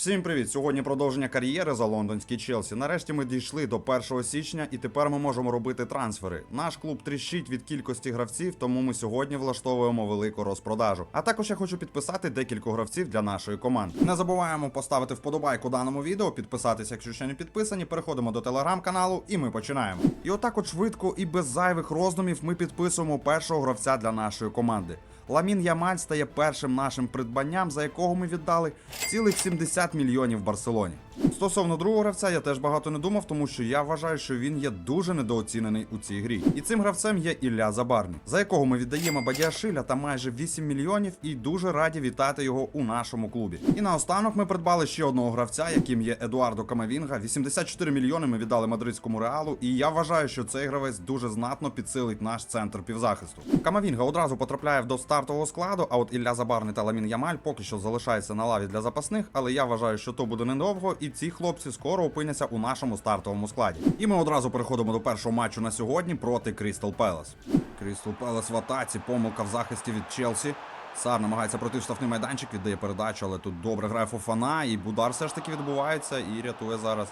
Всім привіт! Сьогодні продовження кар'єри за лондонський Челсі. Нарешті ми дійшли до 1 січня і тепер ми можемо робити трансфери. Наш клуб тріщить від кількості гравців, тому ми сьогодні влаштовуємо велику розпродажу. А також я хочу підписати декілька гравців для нашої команди. Не забуваємо поставити вподобайку даному відео, підписатися, якщо ще не підписані. Переходимо до телеграм-каналу і ми починаємо. І отак от швидко і без зайвих роздумів ми підписуємо першого гравця для нашої команди. Ламін Ямаль стає першим нашим придбанням, за якого ми віддали цілих 70 мільйонів Барселоні. Стосовно другого гравця, я теж багато не думав, тому що я вважаю, що він є дуже недооцінений у цій грі. І цим гравцем є Ілля Забарний, за якого ми віддаємо Бадіашиля та майже 8 мільйонів, і дуже раді вітати його у нашому клубі. І наостанок ми придбали ще одного гравця, яким є Едуардо Камавінга. 84 мільйони ми віддали мадридському реалу, і я вважаю, що цей гравець дуже знатно підсилить наш центр півзахисту. Камавінга одразу потрапляє до стартового складу, а от Ілля Забарний та Ламін Ямаль поки що залишаються на лаві для запасних, але я вважаю, що то буде недовго, і ці хлопці скоро опиняться у нашому стартовому складі. І ми одразу переходимо до першого матчу на сьогодні проти Крістал Пелес. Крістал Пелес в атаці, помилка в захисті від Челсі. Сар намагається пройти в штрафний майданчик, віддає передачу, але тут добре грає Фофана, і удар все ж таки відбувається і рятує зараз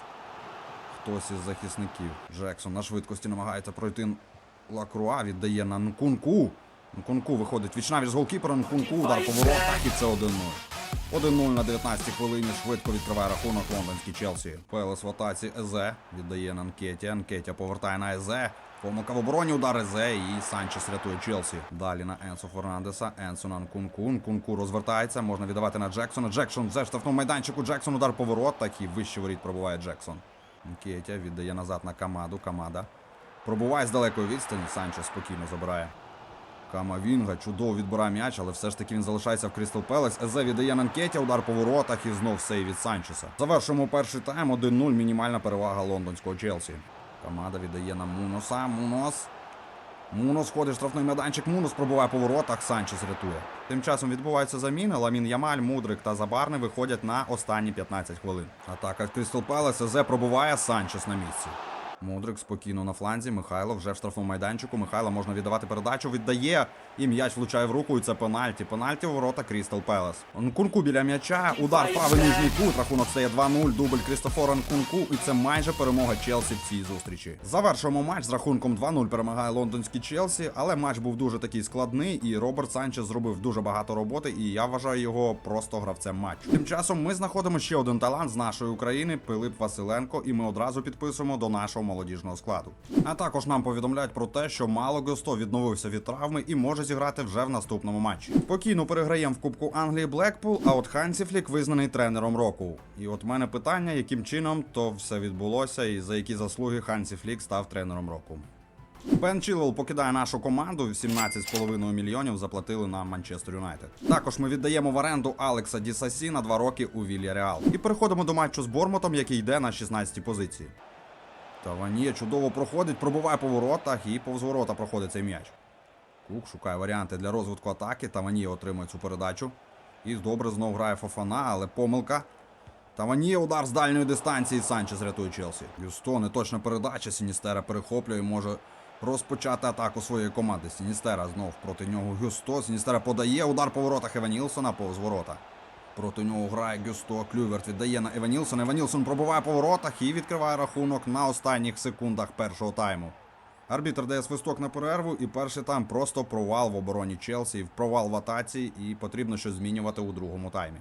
хтось із захисників. Джексон на швидкості намагається пройти Лакруа, віддає на Нкунку. Нкунку виходить вічнавіч з голкіпера, Нкунку, удар по воротах і це 1-0. 1-0 на 19-й хвилині швидко відкриває рахунок лондонський Челсі. Пелес в атаці Езе віддає на Анкеті. Анкетя повертає на Езе. Помилка в обороні удар Езе і Санчес рятує Челсі. Далі на Енсо Фернандеса. Енсо на Нкунку. Нкунку розвертається. Можна віддавати на Джексона. Джексон за штрафному майданчику. Джексон удар по воротах і вище воріт пробуває Джексон. Анкетя віддає назад на Камаду. Камада. Пробуває з далекої відстані. Санчес спокійно забирає. Камавінга чудово відбирає м'яч, але все ж таки він залишається в Крістал Пелес. Езе віддає на Нкеті, удар по воротах і знов сей від Санчеса. Завершуємо перший тайм 1-0. Мінімальна перевага лондонського Челсі. Камада віддає на Муноса. Мунос. Мунос ходить штрафний майданчик. Мунос пробуває по воротах. Санчес рятує. Тим часом відбуваються заміни. Ламін Ямаль, Мудрик та Забарни виходять на останні 15 хвилин. Атака Крістал Пелес. Езе пробуває Санчес на місці. Мудрик спокійно на фланзі. Михайло вже в штрафному майданчику. Михайло можна віддавати передачу. Віддає. І м'яч влучає в руку. І це пенальті. Пенальті у ворота Крістал Пелес. Нкунку біля м'яча. Удар правий нижній кут. Рахунок стає 2-0. Дубль Крістофора Нкунку. І це майже перемога Челсі в цій зустрічі. Завершуємо матч з рахунком 2-0. Перемагає лондонський Челсі. Але матч був дуже такий складний. І Роберт Санчес зробив дуже багато роботи. І я вважаю його просто гравцем матчу. Тим часом ми знаходимо ще один талант з нашої України Пилип Василенко. І ми одразу підписуємо до нашого молодіжного складу. А також нам повідомляють про те, що Мало Госто відновився від травми і може зіграти вже в наступному матчі. Спокійно переграємо в Кубку Англії Блекпул, а от Хансі Флік визнаний тренером року. І от мене питання, яким чином то все відбулося, і за які заслуги Хансі Флік став тренером року. Бен Чілвел покидає нашу команду. 17,5 мільйонів заплатили на Манчестер Юнайтед. Також ми віддаємо в оренду Алекса Дісасі на 2 роки у Вілля Реал. І переходимо до матчу з Бормутом, який йде на 16-й позиції. Таванє чудово проходить, пробуває по воротах і повз ворота проходить цей м'яч. Кук шукає варіанти для розвитку атаки. Таванє отримує цю передачу. І добре знов грає Фофана, але помилка. Таванє удар з дальньої дистанції. Санчес рятує Челсі. Юсто неточна передача. Сіністера перехоплює, може розпочати атаку своєї команди. Сіністера знов проти нього Гюсто. Сіністера подає удар по воротах Еванілсона повз ворота. Проти нього грає Гюсто. Клюверт віддає на Еванілсона. Еванілсон пробиває по воротах і відкриває рахунок на останніх секундах першого тайму. Арбітр дає свисток на перерву, і перший тайм просто провал в обороні Челсі, провал в атаці, і потрібно щось змінювати у другому таймі.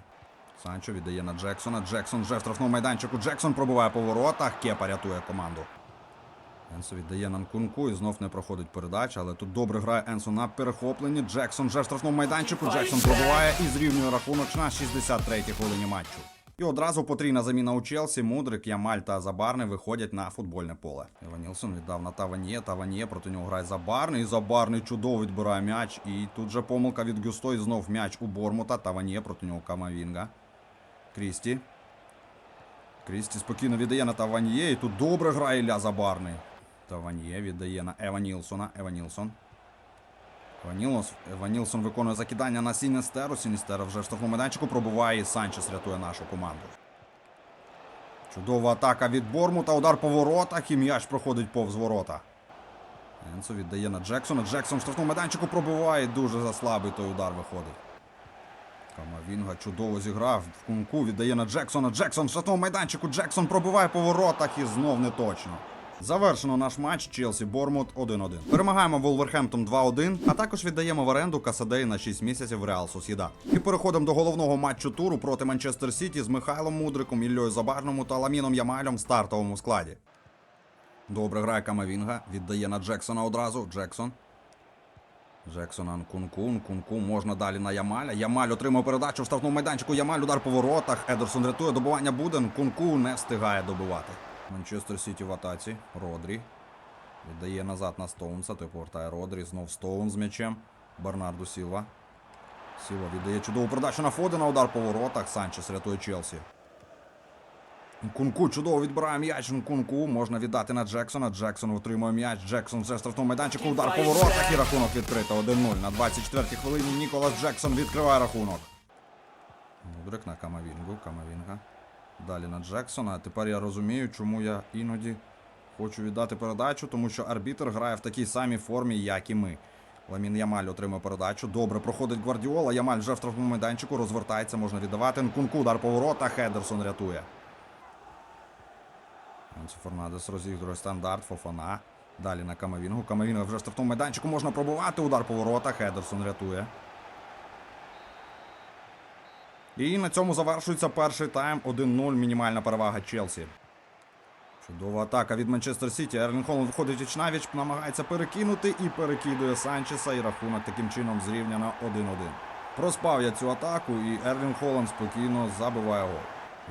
Санчо віддає на Джексона. Джексон вже в штрафному майданчику. Джексон пробиває по воротах. Кепа рятує команду. Енсо віддає на Нкунку і знов не проходить передача, але тут добре грає Енсо на перехопленні. Джексон вже в штрафному майданчику. Джексон пробиває і зрівнює рахунок на 63-й хвилині матчу. І одразу потрійна заміна у Челсі. Мудрик, Ямаль та Забарний виходять на футбольне поле. Еванілсон віддав на Таванє. Таванє проти нього грає Забарний. І Забарний чудово відбирає м'яч. І тут же помилка від Гюсто і знов м'яч у Бормута. Таванє проти нього Камавінга. Крісті. Крісті спокійно віддає на Таваньє. І тут добре грає Ілля Забарний. Таваньє віддає на Ева Нілсона. Ева. Ева Нілс- Ева Нілсон виконує закидання на Сінестеру. Сінестера вже в штрафному майданчику пробуває і Санчес рятує нашу команду. Чудова атака від Бормута. Удар по воротах і м'яч проходить повз ворота. Енсо віддає на Джексона. Джексон в штрафному майданчику пробиває. Дуже заслабий той удар виходить. Камавінга чудово зіграв. В кунку віддає на Джексона. Джексон в штатному майданчику. Джексон пробиває по воротах і знов не точно. Завершено наш матч Челсі Бормут 1-1. Перемагаємо Волверхемптон 2-1, а також віддаємо в оренду Касадей на 6 місяців в Реал Сосіда. І переходимо до головного матчу туру проти Манчестер Сіті з Михайлом Мудриком, Іллею Забарному та Ламіном Ямалем в стартовому складі. Добре грає Камавінга. Віддає на Джексона одразу. Джексон. Джексон Кункун. Кунку можна далі на Ямаля. Ямаль отримав передачу в штрафному майданчику. Ямаль удар по воротах. Едерсон рятує добування Буден. Кунку не встигає добивати. Манчестер Сіті в атаці. Родрі. Віддає назад на Стоунса. Той повертає Родрі. Знов Стоун з м'ячем. Бернарду Сілва. Сілва віддає чудову передачу на Фодена. Удар по воротах. Санчес рятує Челсі. Кунку чудово відбирає м'яч. Кунку можна віддати на Джексона. Джексон отримує м'яч. Джексон вже в штрафному майданчику. Удар по воротах і рахунок відкрито. 1-0. На 24-й хвилині Ніколас Джексон відкриває рахунок. Мудрик на Камавінгу. Камавінга. Далі на Джексона. А тепер я розумію, чому я іноді хочу віддати передачу, тому що арбітр грає в такій самій формі, як і ми. Ламін Ямаль отримує передачу. Добре проходить Гвардіола. Ямаль вже в штрафному майданчику. Розвертається, можна віддавати. Нкунку удар по воротах. Хедерсон рятує. Фернандес розігрує стандарт, Фофана. Далі на Камавінгу. Камавінга вже в штрафному майданчику можна пробувати. Удар по воротах. Едерсон рятує. І на цьому завершується перший тайм. 1-0. Мінімальна перевага Челсі. Чудова атака від Манчестер Сіті. Ерлін Холланд виходить віч навіч, намагається перекинути і перекидує Санчеса. І рахунок таким чином зрівняно 1-1. Проспав я цю атаку, і Ерлін Холланд спокійно забиває гол.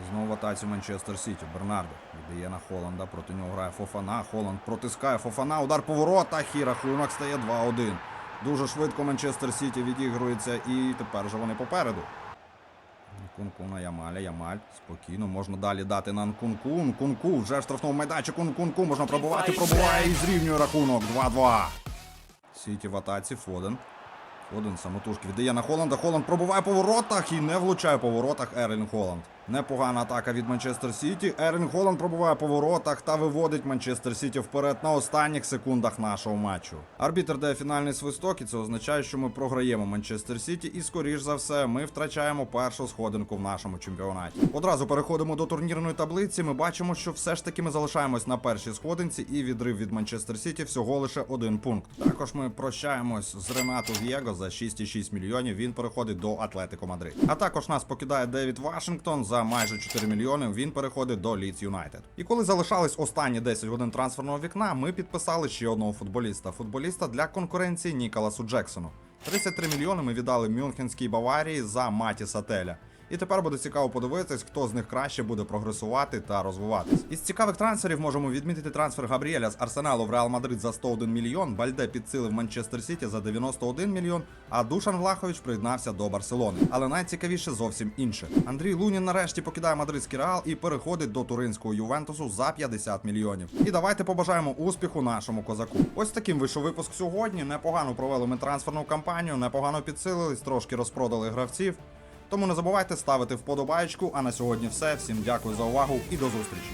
Знову в атаці Манчестер Сіті. Бернардо віддає на Холланда. Проти нього грає Фофана. Холланд протискає Фофана. Удар по воротах і рахунок стає 2-1. Дуже швидко Манчестер Сіті відігрується і тепер же вони попереду. Нкунку на Ямаля, Ямаль. Спокійно, можна далі дати на Нкунку. Нкунку вже в штрафному майданчику. Нкунку можна пробувати, пробуває і зрівнює рахунок 2-2. Сіті в атаці, Фоден. Фоден самотужки віддає на Холланда. Холланд пробуває по воротах і не влучає по воротах Ерлін Холланд. Непогана атака від Манчестер Сіті. Ерлін Холланд пробуває по воротах та виводить Манчестер Сіті вперед на останніх секундах нашого матчу. Арбітр дає фінальний свисток, і це означає, що ми програємо Манчестер Сіті, і скоріш за все ми втрачаємо першу сходинку в нашому чемпіонаті. Одразу переходимо до турнірної таблиці. Ми бачимо, що все ж таки ми залишаємось на першій сходинці, і відрив від Манчестер Сіті всього лише один пункт. Також ми прощаємось з Ренато В'єго за 6,6 мільйонів. Він переходить до Атлетико Мадрид. А також нас покидає Девід Вашингтон за майже 4 мільйони. Він переходить до Ліц Юнайтед. І коли залишались останні 10 годин трансферного вікна, ми підписали ще одного футболіста. Футболіста для конкуренції Ніколасу Джексону. 33 мільйони ми віддали Мюнхенській Баварії за Матіса Теля. І тепер буде цікаво подивитись, хто з них краще буде прогресувати та розвиватись. Із цікавих трансферів можемо відмітити трансфер Габріеля з Арсеналу в Реал Мадрид за 101 мільйон, Бальде підсилив Манчестер Сіті за 91 мільйон, а Душан Влахович приєднався до Барселони. Але найцікавіше зовсім інше. Андрій Лунін нарешті покидає мадридський реал і переходить до туринського Ювентусу за 50 мільйонів. І давайте побажаємо успіху нашому козаку. Ось таким вийшов випуск сьогодні. Непогано провели ми трансферну кампанію, непогано підсилились, трошки розпродали гравців. Тому не забувайте ставити вподобайку. А на сьогодні все. Всім дякую за увагу і до зустрічі.